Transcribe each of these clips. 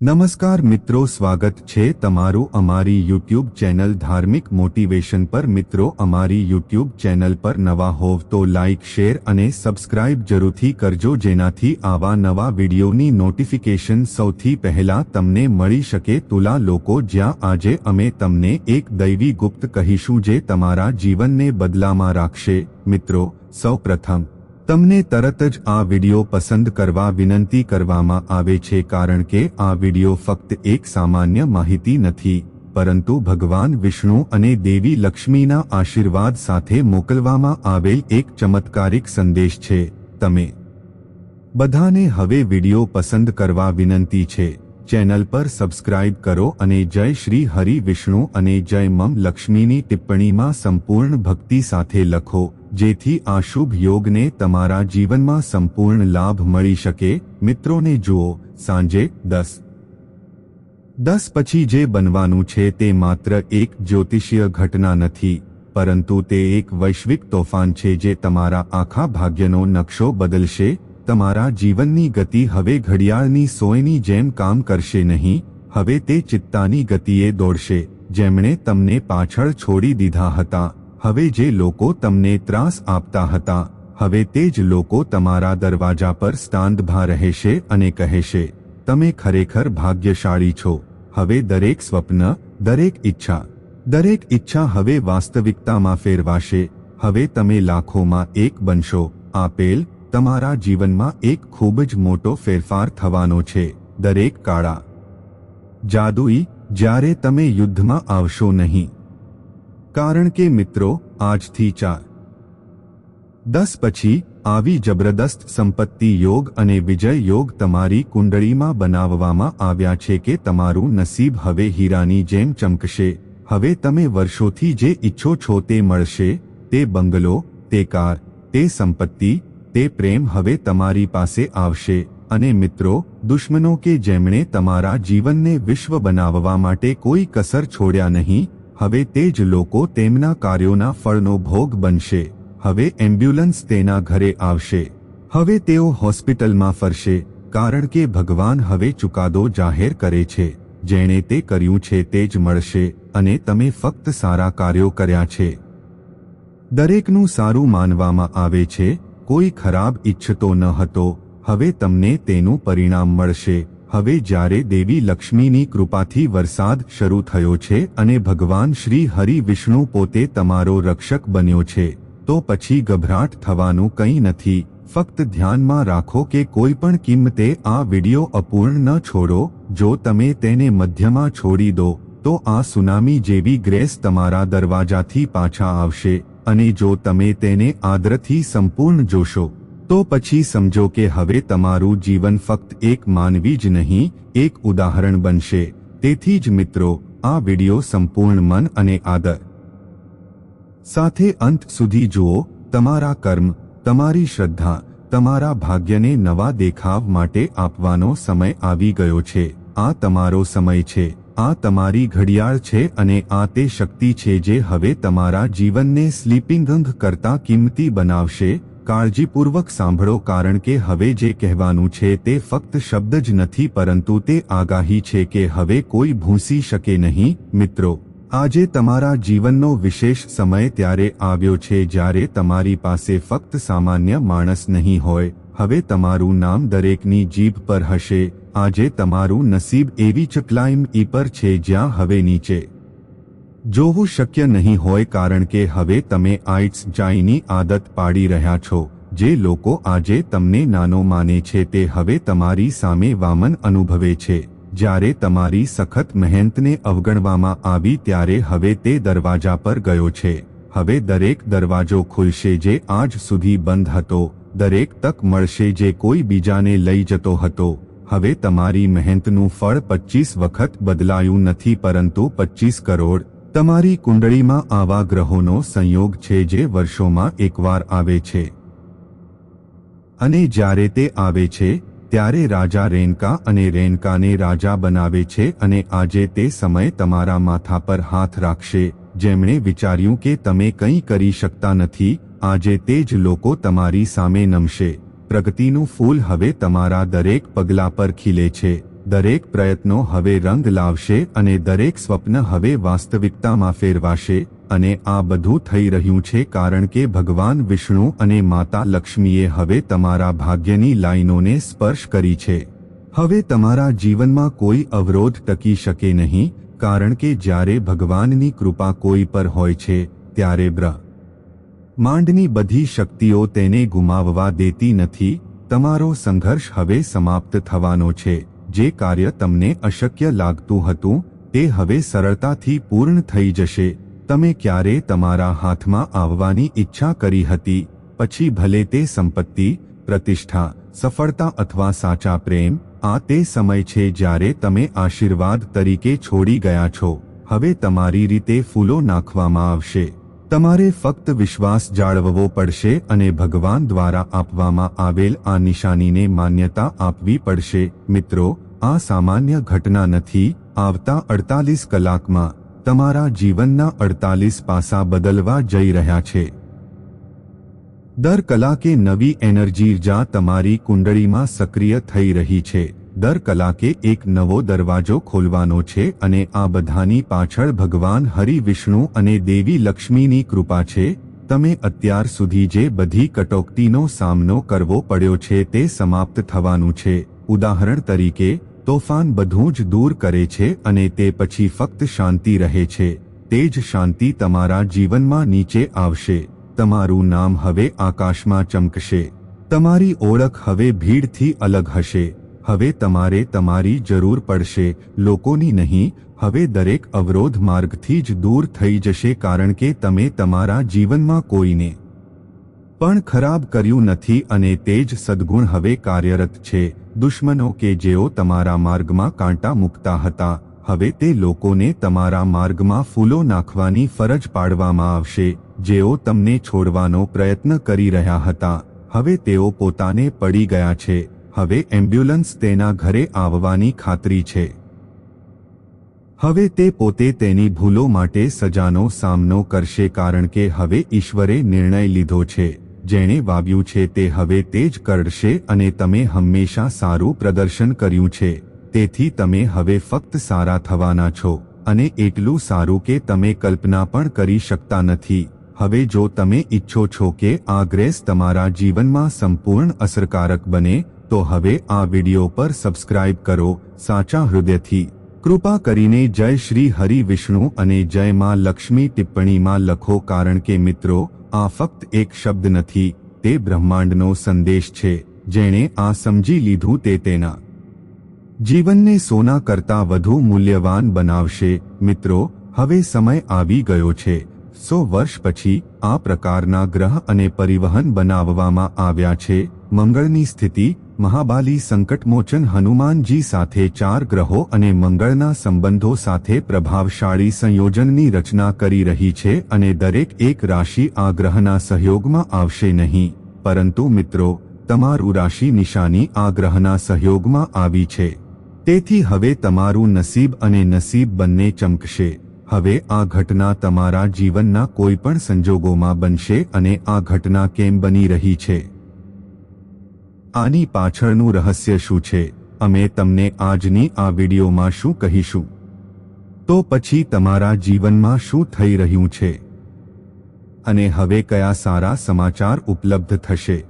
નમસ્કાર મિત્રો, સ્વાગત છે તમારું અમારી યુટ્યુબ ચેનલ ધાર્મિક મોટિવેશન પર. મિત્રો, અમારી યુટ્યુબ ચેનલ પર નવા હોવ તો લાઇક શેર અને સબસ્ક્રાઇબ જરૂરથી કરજો, જેનાથી આવા નવા વિડીયોની નોટિફિકેશન સૌથી પહેલા તમને મળી શકે. તુલા લોકો, જ્યાં આજે અમે તમને એક દૈવી ગુપ્ત કહીશું જે તમારા જીવનને બદલામાં રાખશે. મિત્રો, સૌપ્રથમ તમને તરત જ આ વિડિયો પસંદ કરવા વિનંતી કરવામાં આવે છે કારણ કે આ વિડિયો ફક્ત એક સામાન્ય માહિતી નથી, પરંતુ ભગવાન વિષ્ણુ અને દેવી લક્ષ્મીના આશીર્વાદ સાથે મોકલવામાં આવેલ એક ચમત્કારિક સંદેશ છે, તમે બધાને હવે વિડિયો પસંદ કરવા વિનંતી છે, ચેનલ પર સબસ્ક્રાઇબ કરો અને જય શ્રી હરિ વિષ્ણુ અને જય મમ લક્ષ્મીની ટિપ્પણીમાં સંપૂર્ણ ભક્તિ સાથે લખો. જેથી આ શુભ યોગને તમારા જીવનમાં સંપૂર્ણ લાભ મળી શકે. મિત્રોને જુઓ, સાંજે દસ. દસ પછી જે બનવાનું છે તે માત્ર એક જ્યોતિષીય ઘટના નથી, પરંતુ તે એક વૈશ્વિક તોફાન છે જે તમારા આખા ભાગ્યનો નકશો બદલશે. તમારા જીવનની ગતિ હવે ઘડિયાળની સોયની જેમ કામ કરશે નહીં, હવે તે ચિત્તાની ગતિએ દોડશે. જેમણે તમને પાછળ છોડી દીધા હતા. હવે જે લોકો તમને ત્રાસ આપતા હતા, હવે તે જ લોકો તમારા દરવાજા પર સ્ટાંદભા રહેશે અને કહેશે, તમે ખરેખર ભાગ્યશાળી છો. હવે દરેક સ્વપ્ન, દરેક ઈચ્છા દરેક ઈચ્છા હવે વાસ્તવિકતામાં ફેરવાશે. હવે તમે લાખોમાં એક બનશો. આપેલ તમારા જીવનમાં એક ખૂબ જ મોટો ફેરફાર થવાનો છે. દરેક કાળા. જાદુઈ, જ્યારે તમે યુદ્ધમાં આવશો નહીં. કારણ કે મિત્રો આજથી ચાર દસ પછી આવી જબરદસ્ત સંપત્તિ યોગ અને વિજય યોગ તમારી કુંડળીમાં બનાવવામાં આવ્યા છે કે તમારું નસીબ હવે હીરાની જેમ ચમકશે. હવે તમે વર્ષોથી જે ઈચ્છો છો તે મળશે, તે બંગલો, તે કાર, તે સંપત્તિ, તે પ્રેમ હવે તમારી પાસે આવશે. અને મિત્રો, દુશ્મનો કે જેમણે તમારા જીવનને વિશ્વ બનાવવા માટે કોઈ કસર છોડ્યા નહીં હવે તે જ લોકો તેમના કાર્યોના ફળનો ભોગ બનશે. હવે એમ્બ્યુલન્સ તેના ઘરે આવશે. હવે તેઓ હોસ્પિટલમાં ફરશે, કારણ કે ભગવાન હવે ચુકાદો જાહેર કરે છે. જેણે તે કર્યું છે તે જ મળશે, અને તમે ફક્ત સારા કાર્યો કર્યા છે. દરેકનું સારું માનવામાં આવે છે, કોઈ ખરાબ ઈચ્છતો ન હતો. હવે તમને તેનું પરિણામ મળશે. હવે જ્યારે દેવી લક્ષ્મીની કૃપાથી વરસાદ શરૂ થયો છે અને ભગવાન શ્રી હરિ વિષ્ણુ પોતે તમારો રક્ષક બન્યો છે, તો પછી ગભરાટ થવાનું કંઈ નથી. ફક્ત ધ્યાનમાં રાખો કે કોઈ પણ કિંમતે આ વિડિયો અપૂર્ણ ન છોડો. જો તમે તેને મધ્યમાં છોડી દો, તો આ સુનામી જેવી ગ્રેસ તમારા દરવાજાથી પાછા આવશે અને જો તમે તેને આદરથી સંપૂર્ણ જોશો તો પછી સમજો કે હવે તમારું જીવન ફક્ત એક માનવી જ નહીં, એક ઉદાહરણ બનશે. તેથી જ મિત્રો, આ વિડિયો સંપૂર્ણ મન અને આદર સાથે અંત સુધી જુઓ, તમારા કર્મ, તમારી શ્રદ્ધા, તમારા ભાગ્યને નવા દેખાવ માટે આપવાનો સમય આવી ગયો છે. આ તમારો સમય છે, આ તમારી ઘડિયાળ છે અને આ તે શક્તિ છે જે હવે તમારા જીવનને સ્લીપિંગ અંગ કરતા કિંમતી બનાવશે. કાળજીપૂર્વક સાંભળો કારણ કે હવે જે કહેવાનું છે તે ફક્ત શબ્દ જ નથી પરંતુ તે આગાહી છે કે હવે કોઈ ભૂંસી શકે નહીં. મિત્રો, આજે તમારા જીવનનો વિશેષ સમય ત્યારે આવ્યો છે જ્યારે તમારી પાસે ફક્ત સામાન્ય માણસ નહીં હોય. હવે તમારું નામ દરેકની જીભ પર હશે. આજે તમારું નસીબ એવી ચકલાઈમ ઈ પર છે જ્યાં હવે નીચે જોવું શક્ય નહીં હોય કારણ કે હવે તમે આઇટ્સ જાઈની આદત પાડી રહ્યા છો, જે લોકો આજે તમને નાનો માને છે તે હવે તમારી સામે વામન અનુભવે છે. જ્યારે તમારી સખત મહેનતને અવગણવામાં આવી ત્યારે હવે તે દરવાજા પર ગયો છે. હવે દરેક દરવાજો ખુલશે જે આજ સુધી બંધ હતો, દરેક તક મળશે જે કોઈ બીજાને લઈ જતો હતો. હવે તમારી મહેનતનું ફળ પચીસ વખત બદલાયું નથી, પરંતુ પચીસ કરોડ તમારી કુંડળીમાં આવા ગ્રહોનો સંયોગ છે જે વર્ષોમાં એકવાર આવે છે. અને જ્યારે તે આવે છે, ત્યારે રાજા રેનકા અને રેનકાને રાજા બનાવે છે અને આજે તે સમય તમારા માથા પર હાથ રાખશે. જેમણે વિચાર્યું કે તમે કંઈ કરી શકતા નથી, આજે તે જ લોકો તમારી સામે નમશે. પ્રગતિનું ફૂલ હવે તમારા દરેક પગલા પર ખીલે છે. દરેક પ્રયત્નો હવે રંગ લાવશે અને દરેક સ્વપ્ન હવે વાસ્તવિકતામાં ફેરવાશે અને આ બધું થઈ રહ્યું છે કારણ કે ભગવાન વિષ્ણુ અને માતા લક્ષ્મીએ હવે તમારા ભાગ્યની લાઈનોને સ્પર્શ કરી છે. હવે તમારા જીવનમાં કોઈ અવરોધ ટકી શકે નહીં, કારણ કે જ્યારે ભગવાનની કૃપા કોઈ પર હોય છે, ત્યારે બ્ર માંડની બધી શક્તિઓ તેને ગુમાવવા દેતી નથી. તમારો સંઘર્ષ હવે સમાપ્ત થવાનો છે. જે કાર્ય તમને અશક્ય લાગતું હતું, તે હવે સરળતાથી પૂર્ણ થઈ જશે. તમે ક્યારે તમારા હાથમાં આવવાની ઈચ્છા કરી હતી? પછી ભલે તે સંપત્તિ, પ્રતિષ્ઠા, સફળતા અથવા સાચા પ્રેમ, આ તે સમય છે જ્યારે તમે આશીર્વાદ તરીકે છોડી ગયા છો. હવે તમારી રીતે ફૂલો નાખવામાં આવશે. તમારે ફક્ત વિશ્વાસ જાળવવો પડશે અને ભગવાન દ્વારા આપવામાં આવેલ આ નિશાનીને માન્યતા આપવી પડશે. મિત્રો આ સામાન્ય ઘટના નથી, આવતા અડતાલીસ કલાકમાં, તમારા જીવનના અડતાલીસ પાસા બદલવા જઈ રહ્યા છે. દર કલાકે નવી એનર્જી જા તમારી કુંડળીમાં સક્રિય થઈ રહી છે. દર કલાકે એક નવો દરવાજો ખોલવાનો છે અને આ બધાની પાછળ ભગવાન હરિ વિષ્ણુ અને દેવી લક્ષ્મીની કૃપા છે. તમે અત્યાર સુધી જે બધી કટોકટીનો સામનો કરવો પડ્યો છે તે સમાપ્ત થવાનું છે. ઉદાહરણ તરીકે, તોફાન બધું જ દૂર કરે છે અને તે પછી ફક્ત શાંતિ રહે છે. તે જ શાંતિ તમારા જીવનમાં નીચે આવશે. તમારું નામ હવે આકાશમાં ચમકશે. તમારી ઓળખ હવે ભીડથી અલગ હશે. હવે તમારે તમારી જરૂર પડશે. લોકોની નહીં, હવે દરેક અવરોધ માર્ગથી જ દૂર થઈ જશે કારણ કે તમે તમારા જીવનમાં કોઈને પણ ખરાબ કર્યું નથી અને તે જ સદગુણ હવે કાર્યરત છે. દુશ્મનો કે જેઓ તમારા માર્ગમાં કાંટા મૂકતા હતા, હવે તે લોકોને તમારા માર્ગમાં ફૂલો નાખવાની ફરજ પાડવામાં આવશે. જેઓ તમને છોડવાનો પ્રયત્ન કરી રહ્યા હતા, હવે તેઓ પોતાને પડી ગયા છે. હવે એમ્બ્યુલન્સ તેના ઘરે આવવાની ખાતરી છે. હવે તે પોતે તેની ભૂલો માટે સજાનો સામનો કરશે કારણ કે હવે ઈશ્વરે નિર્ણય લીધો છે. જેણે વાવ્યું છે તે હવે તે જ કરશે અને તમે હંમેશા સારું પ્રદર્શન કર્યું છે. તેથી તમે હવે ફક્ત સારા થવાના છો અને એટલું સારું કે તમે કલ્પના પણ કરી શકતા નથી. હવે જો તમે ઈચ્છો છો કે આ ગ્રેસ તમારા જીવનમાં સંપૂર્ણ અસરકારક બને, તો હવે આ વિડિયો પર સબસ્ક્રાઇબ કરો. સાચા હૃદયથી. કૃપા કરીને જય શ્રી હરિ વિષ્ણુ અને જય માં લક્ષ્મી ટિપ્પણીમાં લખો કારણ કે મિત્રો આ ફક્ત એક શબ્દ નથી, તે બ્રહ્માંડનો સંદેશ છે, જેણે આ સમજી લીધું તે તેના જીવનને સોના કરતા વધુ મૂલ્યવાન બનાવશે. મિત્રો, હવે સમય આવી ગયો છે. સો વર્ષ પછી આ પ્રકારના ગ્રહ અને પરિવહન બનાવવામાં આવ્યા છે. મંગળની સ્થિતિ મહાબાલી સંકટમોચન હનુમાનજી સાથે ચાર ગ્રહો અને મંગળના સંબંધો સાથે પ્રભાવશાળી સંયોજનની રચના કરી રહી છે અને દરેક એક રાશિ આ ગ્રહના સહયોગમાં આવશે નહીં. પરંતુ મિત્રો, તમારું રાશિ નિશાની આ ગ્રહના સહયોગમાં આવી છે. તેથી હવે તમારું નસીબ અને નસીબ બંને ચમકશે. હવે આ ઘટના તમારા જીવનના કોઈપણ સંજોગોમાં બનશે અને આ ઘટના કેમ બની રહી છે? આની પાછળનું રહસ્ય શું છે? અમે તમને આજની આ વિડીયોમાં શું કહીશું? તો પછી તમારા જીવનમાં શું થઈ રહ્યું છે? અને હવે કયા સારા સમાચાર ઉપલબ્ધ થશે?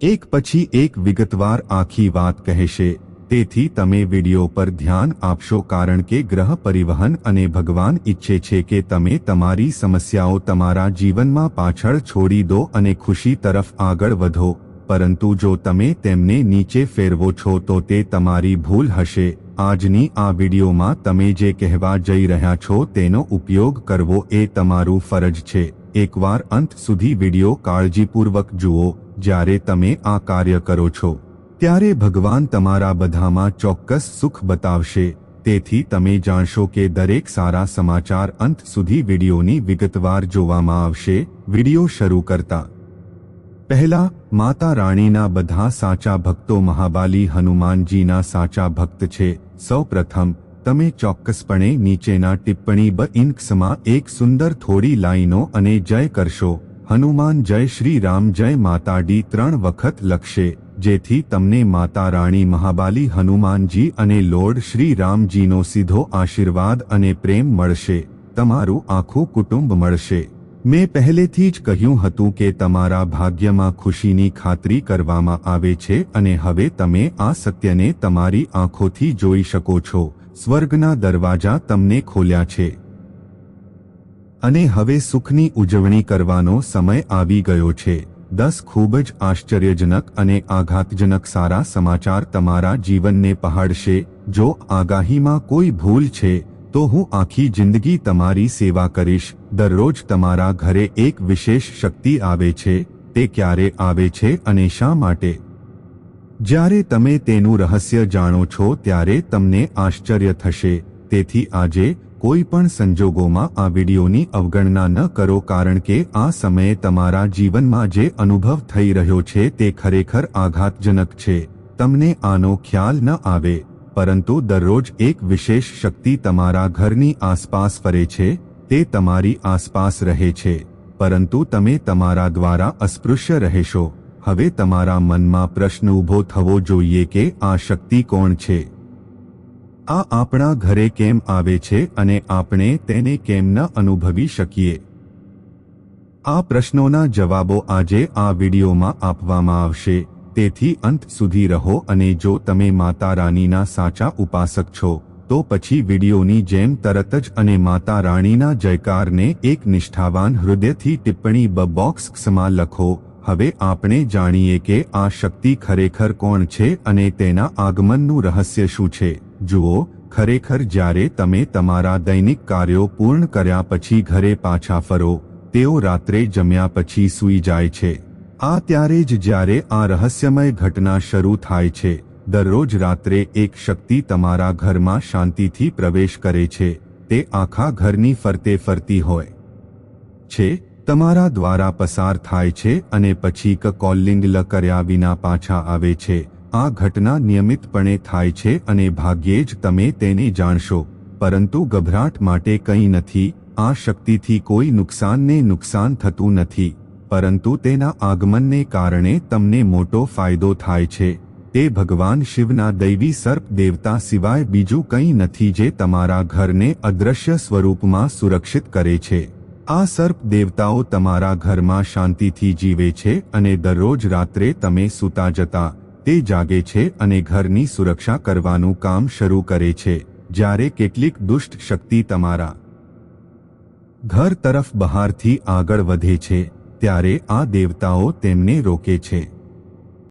એક પછી એક વિગતવાર આખી વાત કહેશે. તેથી તમે વીડિયો પર ધ્યાન આપશો કારણ કે ગ્રહ પરિવહન અને ભગવાન ઈચ્છે છે કે તમે તમારી સમસ્યાઓ તમારા જીવનમાં પાછળ છોડી દો અને ખુશી તરફ આગળ વધો. પરંતુ જો તમે તેમને નીચે ફેરવો છો તો તે તમારી ભૂલ હશે. આજની આ વિડીયોમાં તમે જે કહેવા જઈ રહ્યા છો તેનો ઉપયોગ કરવો એ તમારું ફરજ છે. એકવાર અંત સુધી વીડિયો કાળજીપૂર્વક જુઓ, જ્યારે તમે આ કાર્ય કરો છો. ત્યારે ભગવાન તમારા બધામાં ચોક્કસ સુખ બતાવશે. તેથી તમે જાણશો કે દરેક સારા સમાચાર અંત સુધી વિડીયોની વિગતવાર જોવામાં આવશે. વીડિયો શરૂ કરતા પહેલા માતા રાણીના બધા સાચા ભક્તો મહાબાલી હનુમાનજીના સાચા ભક્ત છે. સૌ પ્રથમ તમે ચોક્કસપણે નીચેના ટિપ્પણી બ ઇન્ક્સમાં એક સુંદર થોડી લાઈનો અને જય કરશો. હનુમાન જય શ્રી રામ જય માતાડી ત્રણ વખત લખશે, જેથી તમને માતા રાણી મહાબાલી હનુમાનજી અને લોર્ડ શ્રી રામજીનો સીધો આશીર્વાદ અને પ્રેમ મળશે. તમારું આખું કુટુંબ મળશે. મેં પહેલેથી જ કહ્યું હતું કે તમારા ભાગ્યમાં ખુશીની ખાતરી કરવામાં આવે છે અને હવે તમે આ સત્યને તમારી આંખોથી જોઈ શકો છો. સ્વર્ગના દરવાજા તમને ખોલ્યા છે. અને હવે સુખની ઉજવણી કરવાનો સમય આવી ગયો છે. દસ ખૂબ જ આશ્ચર્યજનક અને આઘાતજનક સારા સમાચાર તમારા જીવનને પહાડશે. જો આગાહીમાં કોઈ ભૂલ છે તો હું આખી જિંદગી તમારી સેવા કરીશ. દરરોજ તમારા ઘરે એક વિશેષ શક્તિ આવે છે, તે ક્યારે આવે છે અને શા માટે? જ્યારે તમે તેનું રહસ્ય જાણો છો ત્યારે તમને આશ્ચર્ય થશે. તેથી આજે કોઈ પણ સંજોગોમાં આ વિડીયોની અવગણના ન કરો કારણ કે આ સમયે તમારા જીવનમાં જે અનુભવ થઈ રહ્યો છે તે ખરેખર આઘાતજનક છે. તમને આનો ખ્યાલ ન આવે. પરંતુ દરરોજ એક વિશેષ શક્તિ તમારા ઘરની આસપાસ ફરે છે, તે તમારી આસપાસ રહે છે. પરંતુ તમે તમારા દ્વારા અસ્પૃશ્ય રહેશો. હવે તમારા મનમાં પ્રશ્ન ઊભો થવો જોઈએ કે આ શક્તિ કોણ છે? આ આપણા ઘરે કેમ આવે છે અને આપણે તેને કેમ ન અનુભવી શકીએ? આ પ્રશ્નોના જવાબો આજે આ વિડીયોમાં આપવામાં આવશે. તેથી અંત સુધી રહો અને જો તમે માતા રાણીના સાચા ઉપાસક છો, તો પછી વિડીયોની જેમ તરત જ અને માતા રાણીના જયકારને એક નિષ્ઠાવાન હૃદયથી ટિપ્પણી બ બોક્સમાં લખો, હવે આપણે જાણીએ કે આ શક્તિ ખરેખર કોણ છે અને તેના આગમનનું રહસ્ય શું છે. જુઓ, ખરેખર જ્યારે તમે તમારા દૈનિક કાર્યો પૂર્ણ કર્યા પછી ઘરે પાછા ફરો, તેઓ રાત્રે જમ્યા પછી સૂઈ જાય છે. આ ત્યારે જ જ્યારે આ રહસ્યમય ઘટના શરૂ થાય છે, દરરોજ રાત્રે એક શક્તિ તમારા ઘરમાં શાંતિથી પ્રવેશ કરે છે, તે આખા ઘરની ફરતે ફરતી હોય છે, તમારા દ્વારા પસાર થાય છે અને પછી ક કોલિંગ લ કર્યા વિના પાછા આવે છે, આ ઘટના નિયમિતપણે થાય છે અને ભાગ્યે જ તમે તેને જાણશો, પરંતુ ગભરાટ માટે કંઈ નથી, આ શક્તિથી કોઈ નુકસાનને નુકસાન થતું નથી. પરંતુ તેના આગમનને કારણે તમને મોટો ફાયદો થાય છે. તે ભગવાન શિવના દૈવી સર્પ દેવતા સિવાય બીજું કંઈ નથી જે તમારા ઘરને અદ્રશ્ય સ્વરૂપમાં સુરક્ષિત કરે છે. આ સર્પ દેવતાઓ તમારા ઘરમાં શાંતિથી જીવે છે અને દરરોજ રાત્રે તમે સૂતા જતા, તે જાગે છે અને ઘરની સુરક્ષા કરવાનું કામ શરૂ કરે છે, જ્યારે કેટલીક દુષ્ટ શક્તિ તમારા ઘર તરફ બહારથી આગળ વધે છે. ત્યારે આ દેવતાઓ તેમને રોકે છે.